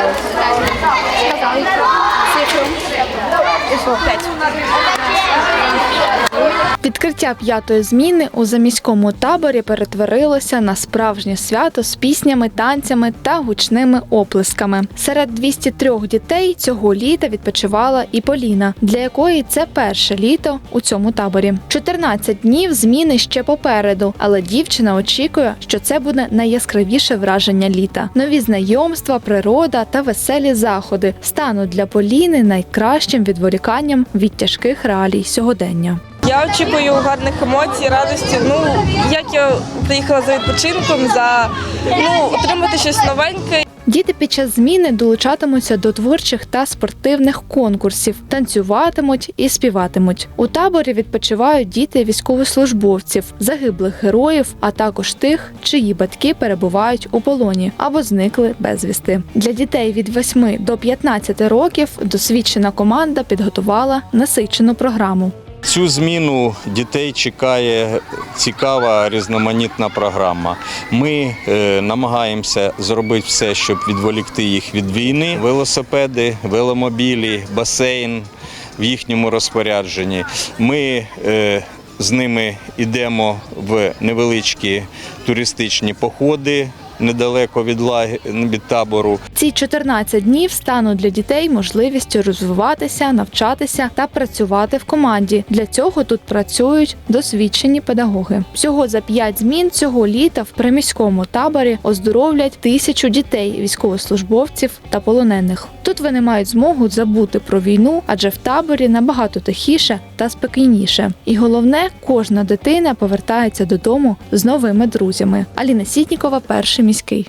Сказали цифру. Пять. Відкриття п'ятої зміни у заміському таборі перетворилося на справжнє свято з піснями, танцями та гучними оплесками. Серед 203 дітей цього літа відпочивала і Поліна, для якої це перше літо у цьому таборі. 14 днів зміни ще попереду, але дівчина очікує, що це буде найяскравіше враження літа. Нові знайомства, природа та веселі заходи стануть для Поліни найкращим відволіканням від тяжких реалій сьогодення. Я очікую гарних емоцій, радості. Ну як я приїхала за відпочинком, за ну отримати щось новеньке. Діти під час зміни долучатимуться до творчих та спортивних конкурсів, танцюватимуть і співатимуть. У таборі відпочивають діти військовослужбовців, загиблих героїв, а також тих, чиї батьки перебувають у полоні або зникли безвісти. Для дітей від 8 до 15 років досвідчена команда підготувала насичену програму. Цю зміну дітей чекає цікава різноманітна програма. Ми е, намагаємося зробити все, щоб відволікти їх від війни. Велосипеди, веломобілі, басейн в їхньому розпорядженні. Ми е, з ними йдемо в невеличкі туристичні походи недалеко від, лаги- від табору. Ці 14 днів стануть для дітей можливістю розвиватися, навчатися та працювати в команді. Для цього тут працюють досвідчені педагоги. Всього за 5 змін цього літа в приміському таборі оздоровлять тисячу дітей, військовослужбовців та полонених. Тут вони мають змогу забути про війну, адже в таборі набагато тихіше та спокійніше. І головне, кожна дитина повертається додому з новими друзями. Аліна Сітнікова, перший міський.